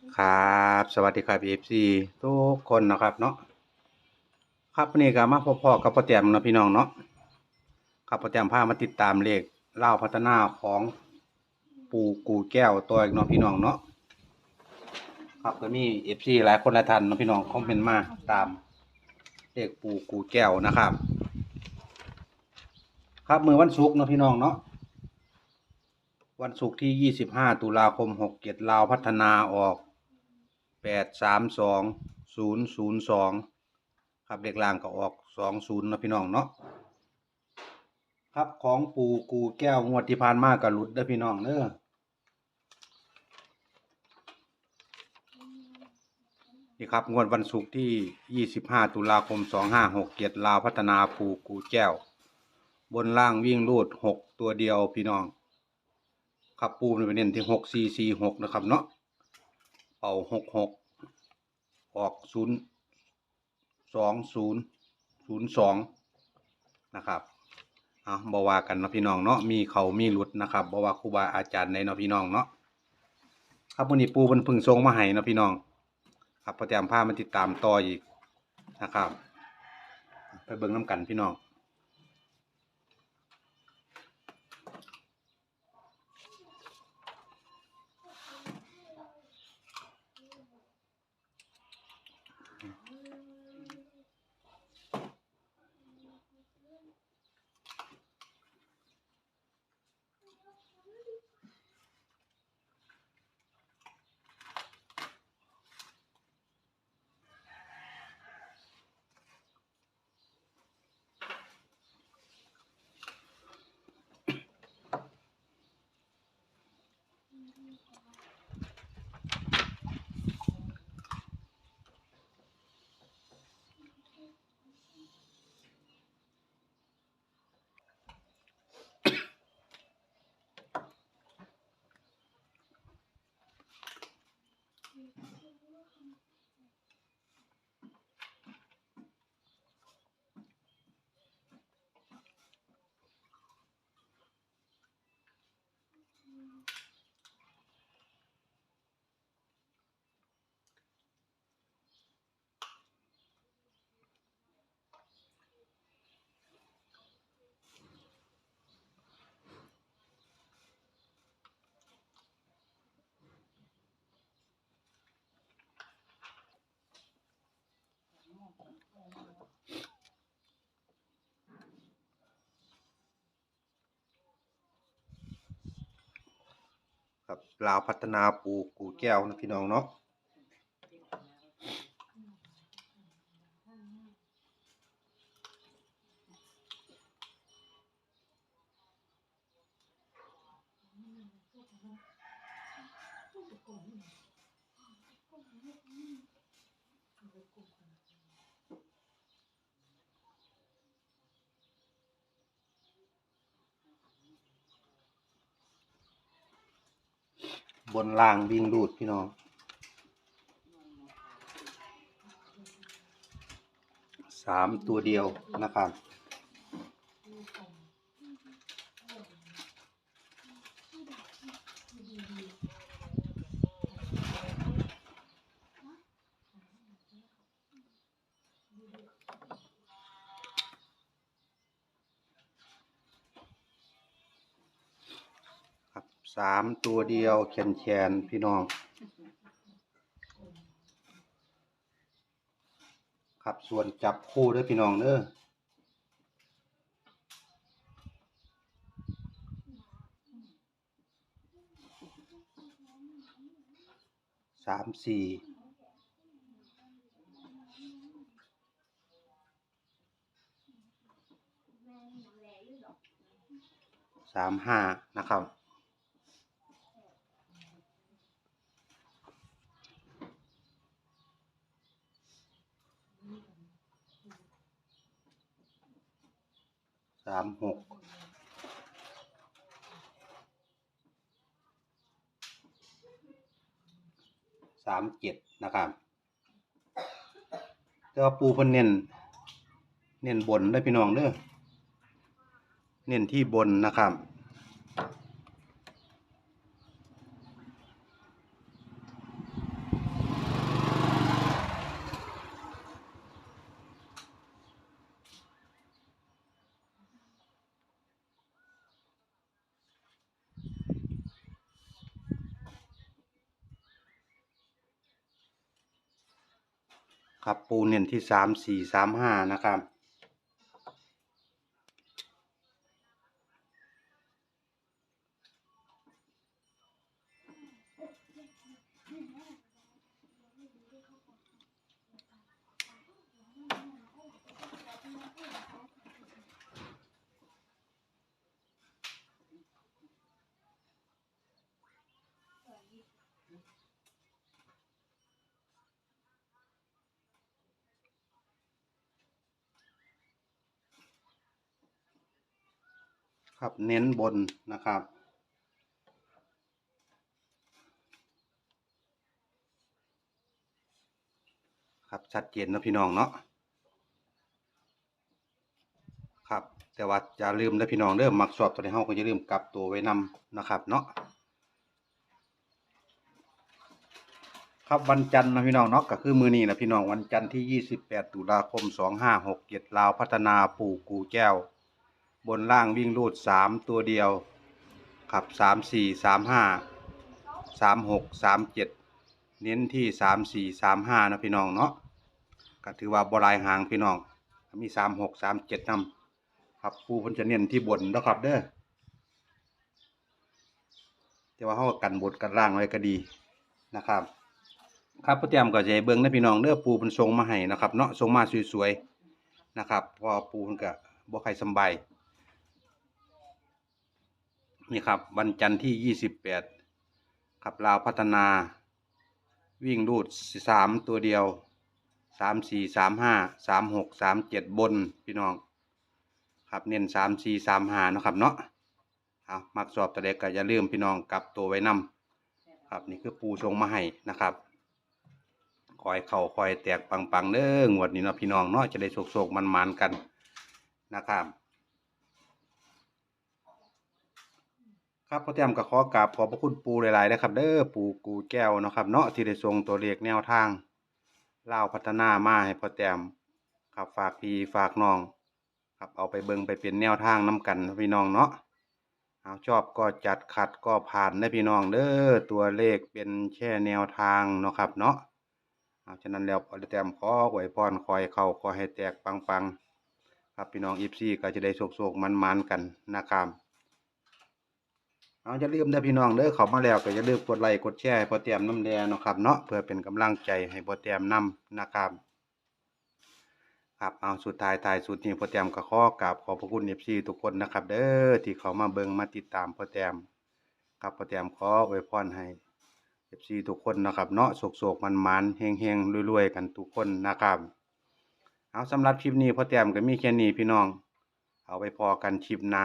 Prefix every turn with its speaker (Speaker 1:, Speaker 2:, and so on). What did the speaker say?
Speaker 1: ครับ สวัสดีครับ FC ทุกคนนะครับเนาะครับวันนี้ก็มาพบพ่อกับพ่อแต้มนะพี่น้องเนาะครับพ่อแต้มพามาติดตามเลขเล่าพัฒนาของปูกูแก้วตัวอีกเนาะพี่น้องเนาะครับก็มี FC หลายคนหลายท่านนะพี่น้องคอมเมนต์มาตามเลขปูกูแก้วนะครับ ครับมือวันศุกร์นะพี่น้องเนาะวันศุกร์ที่ 25 ตุลาคม 67ลาวพัฒนาออก 832002ครับเลขล่างก็ออก20เนาะพี่น้องเนาะครับของปูกูแก้วงวดที่ผ่านมากก็หลุดเด้อพี่น้องเด้อนี่ครับงวดวันศุกร์ที่ 25 ตุลาคม 2567ลาวพัฒนาปูกูแก้ว บนล่างวิ่งรูด 6 ตัวเดียวพี่น้อง ครับปูมันเป็นเน้นที่หกสี่สี่หกนะครับเนาะ เอาหกหกออกศูนย์สองศูนย์ศูนย์สองนะครับเอาบอว่ากันเนาะพี่น้องเนาะมีเขามีหลุดนะครับบอว่าครูบาอาจารย์ในเนาะพี่น้องเนาะครับวันนี้ปูมันพึ่งทรงมาให้เนาะพี่น้องครับพอแต้มผ้ามันติดตามต่ออีกนะครับ ไปเบิ่งน้ำกันพี่น้อง ครับลาวพัฒนาปูกูแก้วนะพี่น้องเนาะ บนล่างวิ่งรูดพี่น้อง สามตัวเดียวนะครับ สามตัวเดียวแขนแขนๆพี่น้อง ครับส่วนจับคู่ด้วยพี่น้องเด้อสามสี่สามห้านะครับามหกสามเจ็ดนะครับแต่ว่าปูเพิ่นเน้นเน้นบนได้พี่น้องเด้อเน้นที่บนนะครับ ครับปูเน้นที่สามสี่สามห้านะครับ ครับเน้นบนนะครับ ครับชัดเจนนะพี่น้องเนาะครับแต่ว่าอย่าลืมนะพี่น้องเริ่มมักสอบตัวในห้องก็อย่าลืมกลับตัวไว้นำนะครับเนาะครับวันจันทร์นะพี่น้องเนาะก็คือมือนี้นะพี่น้องวันจันทร์ที่ 28 ตุลาคม 2567ลาวพัฒนาปู่กูแก้ว บนล่างวิ่งรูดสามตัวเดียว ขับสามสี่สามห้าสามหกสามเจ็ดเน้นที่สามสี่สามห้านะพี่น้องเนาะก็ถือว่าบรายหางพี่น้อง มีสามหกสามเจ็ดนำครับปูพิ่นจะเน้นที่บนนะครับเด้อแต่ว่าเขาก็กันบนกันล่างไว้ก็ดีนะครับ ครับพ่อเตรียมก็จะให้เบิ่งนะพี่น้องเด้อปูเพิ่นส่งมาให้นะครับ เนาะส่งมาสวยๆนะครับ พอปูเพิ่นก็บ่ใครสบาย นี่ครับวันจันทร์ที่ยี่สิบแปดครับลาวพัฒนา วิ่งรูดสามตัวเดียวสามสี่สามห้าสามหกสามเจ็ดบนพี่น้อง ครับเน้นสามสี่สามห้านะครับเนาะเอามักสอบตะเด็กก็อย่าลืมพี่น้องกลับตัวไว้นำครับนี่คือปูชงมาให้นะครับคอยเข่าคอยแตกปังๆเด้องวดนี้เนาะพี่น้องเนาะจะได้โศกๆมันๆกันนะครับ ครับพ่อแต้มก็ขอกราบขอบพระคุณปูหลายๆนะครับเด้อปูกูแก้วเนาะครับเนาะที่ได้ส่งตัวเลขแนวทางเล่าวพัฒนามาให้พ่อแต้มครับฝากพี่ฝากน้อง ครับเอาไปเบิ่งไปเป็นแนวทางน้กันพี่น้องเนาะเอาชอบก็จัดขัดก็ผ่านได้พี่น้องเด้อตัวเลขเป็นแค่แนวทางเนาะครับเนาะเอาฉะนั้นแล้วพ่อแต้มขอไหวพรคอยเข้าขอให้แตกปังๆครับพี่น้องอีฟซีก็จะได้โศกๆมันๆกันนะครับ เอาอย่าลืมนะพี่น้องเด้อเขามาแล้วก็อย่าลืมกดไลค์กดแชร์ให้พอเตรียมน้ำแดงนะครับเนาะเพื่อเป็นกำลังใจให้พอเตรียมนำนะครับครับเอาสุดท้ายท้ายสุดนี้พอเตรียมก็ขอกราบขอบพระคุณเอฟซีทุกคนนะครับ เด้อที่เขามาเบิ่งมาติดตามพอเตรียมครับพอเตรียมขออวยพรให้เอฟซีทุกคนนะครับเนาะโศกๆมันๆเฮงๆรวยๆกันทุกคนนะครับ เอาสำหรับคลิปนี้พอเตรียมก็มีแค่นี้พี่น้อง เอาไปพอกันคลิปหน้า